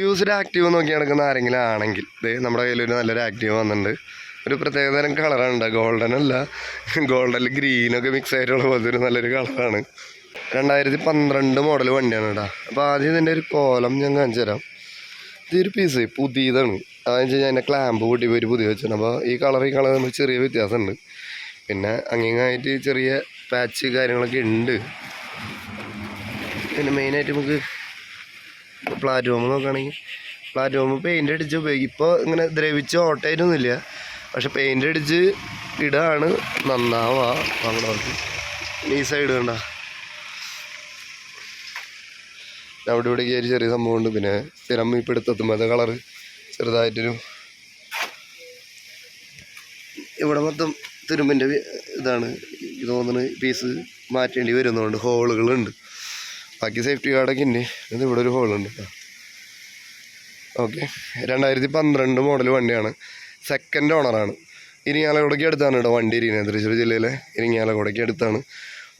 Used active നോക്കി നടക്കുന്ന ആരെങ്കിലും ആണെങ്കിൽ ഇത് നമ്മുടെ കയ്യിലൊരു നല്ലൊരു ആക്റ്റീവ് വന്നിട്ടുണ്ട്. ഒരു പ്രത്യേക തരം കളറാണ് ഗോൾഡൻ അല്ല. ഗോൾഡനിൽ ഗ്രീനൊക്കെ മിക്സ് ആയിട്ടുള്ള പോലത്തെ ഒരു നല്ലൊരു കളറാണ്. രണ്ടായിരത്തി പന്ത്രണ്ട് മോഡൽ വണ്ടിയാണ് കേട്ടോ അപ്പോൾ ആദ്യം ഇതിന്റെ ഒരു കോലം ഞാൻ കാണിച്ചു തരാം. ഇതൊരു പീസ് പുതിയതാണ്. അതെന്ന് വെച്ച് കഴിഞ്ഞാൽ അതിന്റെ ക്ലാമ്പ് കൂട്ടി പോയി പുതിയ വെച്ചാണ്. അപ്പോൾ ഈ കളർ ഈ കളർ തമ്മിൽ ചെറിയ വ്യത്യാസമുണ്ട്. പിന്നെ അങ്ങിങ്ങായിട്ട് ചെറിയ പാച്ച് കാര്യങ്ങളൊക്കെ ഉണ്ട്. പിന്നെ മെയിനായിട്ട് നമുക്ക് പ്ലാറ്റ്ഫോം നോക്കുകയാണെങ്കിൽ പ്ലാറ്റ്ഫോം പെയിന്റ് അടിച്ച് ഉപയോഗിക്കും ഇപ്പോൾ ഇങ്ങനെ ദ്രവിച്ച് ഓട്ടായിരുന്നില്ല പക്ഷെ പെയിന്റ് അടിച്ച് ഇടാണ് നന്നാവുക. അങ്ങനെ നോക്കി. ഈ സൈഡ് കണ്ട. അവിടെ ഇവിടെ കയറി ചെറിയ സംഭവമുണ്ട്. പിന്നെ സ്ഥിരം ഇപ്പോൾ എടുത്തെത്തുമ്പോൾ കളറ് ചെറുതായിട്ടൊരു ഇവിടെ മൊത്തം തുരുമ്പിന്റെ ഇതാണ്. ഇത് തോന്നുന്നത് പീസ് മാറ്റേണ്ടി വരുന്നതുകൊണ്ട് ഹോളുകളുണ്ട് ബാക്കി സേഫ്റ്റി ഗാർഡൊക്കെ ഉണ്ട് ഇത് ഇവിടെ ഒരു ഹോളുണ്ട് ഓക്കെ രണ്ടായിരത്തി പന്ത്രണ്ട് മോഡൽ വണ്ടിയാണ്. സെക്കൻഡ് ഓണറാണ് ഇരിങ്ങാലക്കുടയ്ക്ക് അടുത്താണ് കേട്ടോ വണ്ടി ഇരിക്കുന്നത്. തൃശ്ശൂർ ജില്ലയിലെ ഇരിങ്ങാലക്കുടയ്ക്ക് അടുത്താണ്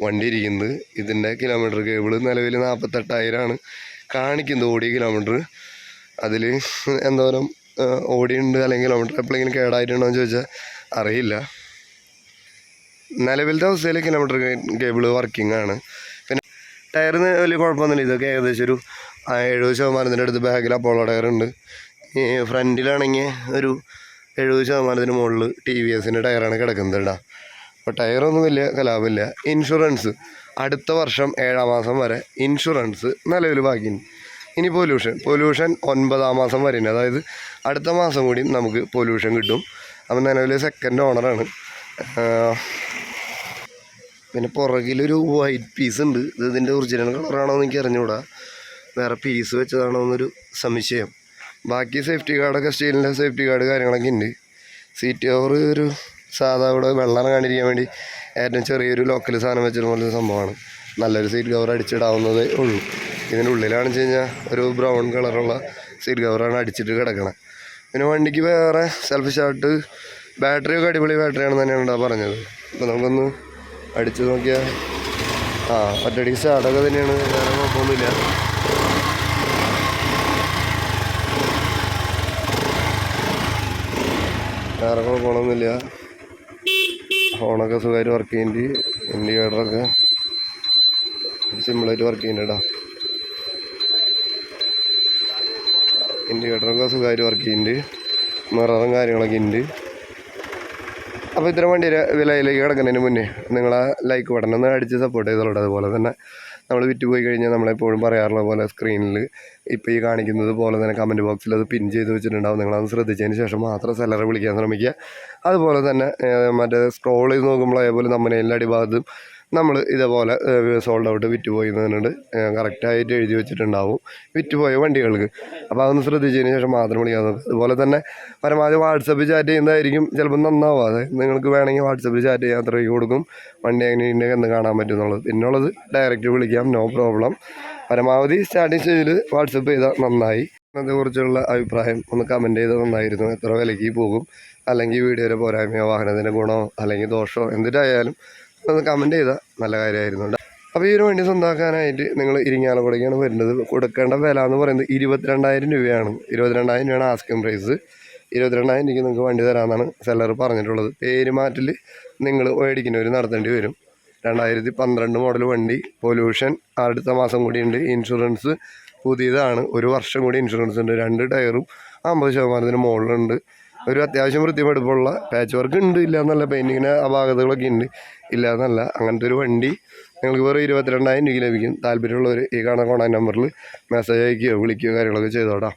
വണ്ടി ഇരിക്കുന്നത്. ഇതിന്റെ കിലോമീറ്റർ കേബിൾ നിലവിൽ നാൽപ്പത്തെട്ടായിരമാണ് കാണിക്കുന്നത് ഓടിയ കിലോമീറ്റർ അതിൽ എന്തോരം ഓടിയുണ്ട് അല്ലെങ്കിൽ കിലോമീറ്റർ എപ്പോഴെങ്കിലും കേടായിട്ടുണ്ടോ എന്ന് ചോദിച്ചാൽ അറിയില്ല. നിലവിലത്തെ അവസ്ഥയിൽ കിലോമീറ്റർ കേബിൾ വർക്കിംഗ് ആണ്. ടയറിന് വലിയ കുഴപ്പമൊന്നുമില്ല. ഇതൊക്കെ ഏകദേശം ഒരു എഴുപത് ശതമാനത്തിന്റെ അടുത്ത് ബാഗിൽ അപ്പോളോ ടയറുണ്ട് ഫ്രണ്ടിലാണെങ്കിൽ ഒരു എഴുപത് ശതമാനത്തിന് മുകളിൽ ടി വി എസിന്റെ ടയറാണ് കിടക്കുന്നത് കേട്ടോ. അപ്പോൾ ടയറൊന്നും വലിയ കലാപമില്ല. ഇൻഷുറൻസ്. അടുത്ത വർഷം ഏഴാം മാസം വരെ ഇൻഷുറൻസ് നിലവിൽ ബാക്കി ഇനി പൊല്യൂഷൻ. പൊല്യൂഷൻ ഒൻപതാം മാസം വരെയുണ്ട്. അതായത് അടുത്ത മാസം കൂടി നമുക്ക് പൊല്യൂഷൻ കിട്ടും. അപ്പം നിലവിൽ സെക്കൻഡ് ഓണറാണ് പിന്നെ പുറകിലൊരു വൈറ്റ് പീസ് ഉണ്ട്. ഇത് ഇതിന്റെ ഒറിജിനൽ കളറാണോ എന്ന് എനിക്ക് അറിഞ്ഞുകൂടാ വേറെ പീസ് വെച്ചതാണോ എന്നൊരു സംശയം. ബാക്കി സേഫ്റ്റി ഗാർഡൊക്കെ സ്റ്റീലിന്റെ സേഫ്റ്റി ഗാർഡ് കാര്യങ്ങളൊക്കെ ഉണ്ട് സീറ്റ് കവർ ഒരു സാധാ ഇവിടെ വെള്ളം ഇറങ്ങാണ്ടിരിക്കാൻ വേണ്ടി ഏറ്റവും ചെറിയൊരു ലോക്കൽ സാധനം വെച്ചിട്ട് പോലൊരു സംഭവമാണ്. നല്ലൊരു സീറ്റ് കവർ അടിച്ചിടാവുന്നതേ ഉള്ളൂ. ഇതിന്റെ ഉള്ളിലാണെന്ന് വെച്ച് കഴിഞ്ഞാൽ ഒരു ബ്രൗൺ കളറുള്ള സീറ്റ് കവറാണ് അടിച്ചിട്ട് കിടക്കണത് പിന്നെ വണ്ടിക്ക് വേറെ സെൽഫ് ഷാർട്ട് ബാറ്ററി ഒക്കെ അടിപൊളി ബാറ്ററിയാണെന്ന് തന്നെയാണ് പറഞ്ഞത്. അപ്പോൾ നമുക്കൊന്ന് അടിച്ചു നോക്കിയാൽ ആ ഒറ്റയടിക്ക് സ്റ്റാർട്ടൊക്കെ തന്നെയാണ്. വേറെ കുഴപ്പമൊന്നുമില്ല. വേറെ കുഴപ്പമൊന്നുമില്ല. ഫോണൊക്കെ സുഖമായിട്ട് വർക്ക് ചെയ്യുന്നുണ്ട് ഇൻഡിക്കേറ്ററൊക്കെ സിമ്പിളായിട്ട് വർക്ക് ചെയ്യുന്നുണ്ട് ഇൻഡിക്കേറ്ററൊക്കെ സുഖമായിട്ട് വർക്ക് ചെയ്യുന്നുണ്ട് മിററും കാര്യങ്ങളൊക്കെ ഉണ്ട്. അപ്പോൾ ഇത്തരം വണ്ടി വിലയിലേക്ക് കിടക്കുന്നതിന് മുന്നേ നിങ്ങൾ ലൈക്ക് ബട്ടൺ ഒന്ന് അടിച്ച് സപ്പോർട്ട് ചെയ്തോളൂ അതുപോലെ തന്നെ നമ്മൾ വിറ്റ് പോയി കഴിഞ്ഞാൽ നമ്മളെപ്പോഴും പറയാറുള്ള പോലെ സ്ക്രീനിൽ ഇപ്പോൾ ഈ കാണിക്കുന്നത് പോലെ തന്നെ കമന്റ് ബോക്സിൽ അത് പിൻ ചെയ്ത് വെച്ചിട്ടുണ്ടാവും. നിങ്ങളത് ശ്രദ്ധിച്ചതിന് ശേഷം മാത്രം സെല്ലറെ വിളിക്കാൻ ശ്രമിക്കുക. അതുപോലെ തന്നെ മറ്റേ സ്ക്രോൾ ചെയ്ത് നോക്കുമ്പോൾ അതേപോലെ നമ്മുടെ എല്ലാ അടിഭാഗത്തും നമ്മൾ ഇതേപോലെ സോൾഡ് ഔട്ട് വിറ്റുപോയി എന്ന് പറഞ്ഞിട്ട് കറക്റ്റായിട്ട് എഴുതി വെച്ചിട്ടുണ്ടാവും വിറ്റ് പോയ വണ്ടികൾക്ക്. അപ്പോൾ അതൊന്ന് ശ്രദ്ധിച്ചതിന് ശേഷം മാത്രം വിളിക്കാൻ അതുപോലെ തന്നെ പരമാവധി വാട്സപ്പിൽ ചാറ്റ് ചെയ്യുന്നതായിരിക്കും. ചിലപ്പോൾ നന്നാവാതെ നിങ്ങൾക്ക് വേണമെങ്കിൽ വാട്സപ്പിൽ ചാറ്റ് ചെയ്യാൻ അത്രയ്ക്ക് കൊടുക്കും. വണ്ടി എങ്ങനെ എന്ന് കാണാൻ പറ്റും എന്നുള്ളത് പിന്നുള്ളത് ഡയറക്റ്റ് വിളിക്കാം. നോ പ്രോബ്ലം പരമാവധി സ്റ്റാർട്ടിങ് സ്റ്റേജിൽ വാട്സപ്പ് ചെയ്താൽ നന്നായി. അതിനെക്കുറിച്ചുള്ള അഭിപ്രായം ഒന്ന് കമന്റ് ചെയ്താൽ നന്നായിരുന്നു. എത്ര വിലയ്ക്ക് പോകും? അല്ലെങ്കിൽ വീഡിയോയുടെ പോരായ്മയോ വാഹനത്തിന്റെ ഗുണമോ അല്ലെങ്കിൽ ദോഷമോ എന്തിട്ടായാലും ഒന്ന് കമന്റ് ചെയ്താൽ നല്ല കാര്യമായിരുന്നു. അപ്പോൾ ഈ ഒരു വണ്ടി സ്വന്തമാക്കാനായിട്ട് നിങ്ങൾ ഇരിങ്ങാലക്കുടയ്ക്കാണ് വരുന്നത്. കൊടുക്കേണ്ട വില എന്ന് പറയുന്നത് ഇരുപത്തിരണ്ടായിരം രൂപയാണ്. ഇരുപത്തിരണ്ടായിരം രൂപയാണ് ആസ്കിംഗ് പ്രൈസ് ഇരുപത്തിരണ്ടായിരം രൂപയ്ക്ക് നിങ്ങൾക്ക് വണ്ടി തരാമെന്നാണ് സെല്ലർ പറഞ്ഞിട്ടുള്ളത്. പേരുമാറ്റിൽ നിങ്ങൾ മേടിക്കുന്നവർ നടത്തേണ്ടി വരും. രണ്ടായിരത്തി പന്ത്രണ്ട് മോഡൽ വണ്ടി പൊല്യൂഷൻ അടുത്ത മാസം കൂടിയുണ്ട് ഇൻഷുറൻസ് പുതിയതാണ്. ഒരു വർഷം കൂടി ഇൻഷുറൻസ് ഉണ്ട്. രണ്ട് ടയറും അമ്പത് ശതമാനത്തിന് മുകളിലുണ്ട്. ഒരു അത്യാവശ്യം വൃത്തിപ്പെടുപ്പുള്ള പാച്ച് വർക്ക് ഉണ്ട്. ഇല്ല എന്നല്ല പെയിന്റിങ്ങിന് അപാകതകളൊക്കെ ഉണ്ട്. ഇല്ല എന്നല്ല അങ്ങനത്തെ ഒരു വണ്ടി നിങ്ങൾക്ക് വെറും ഇരുപത്തിരണ്ടായിരം രൂപയ്ക്ക് ലഭിക്കും. താല്പര്യമുള്ളവർ ഈ കാണുന്ന കോൺടാക്ട് നമ്പറിൽ മെസ്സേജ് അയക്കുകയോ വിളിക്കുകയോ കാര്യങ്ങളൊക്കെ ചെയ്തോടാം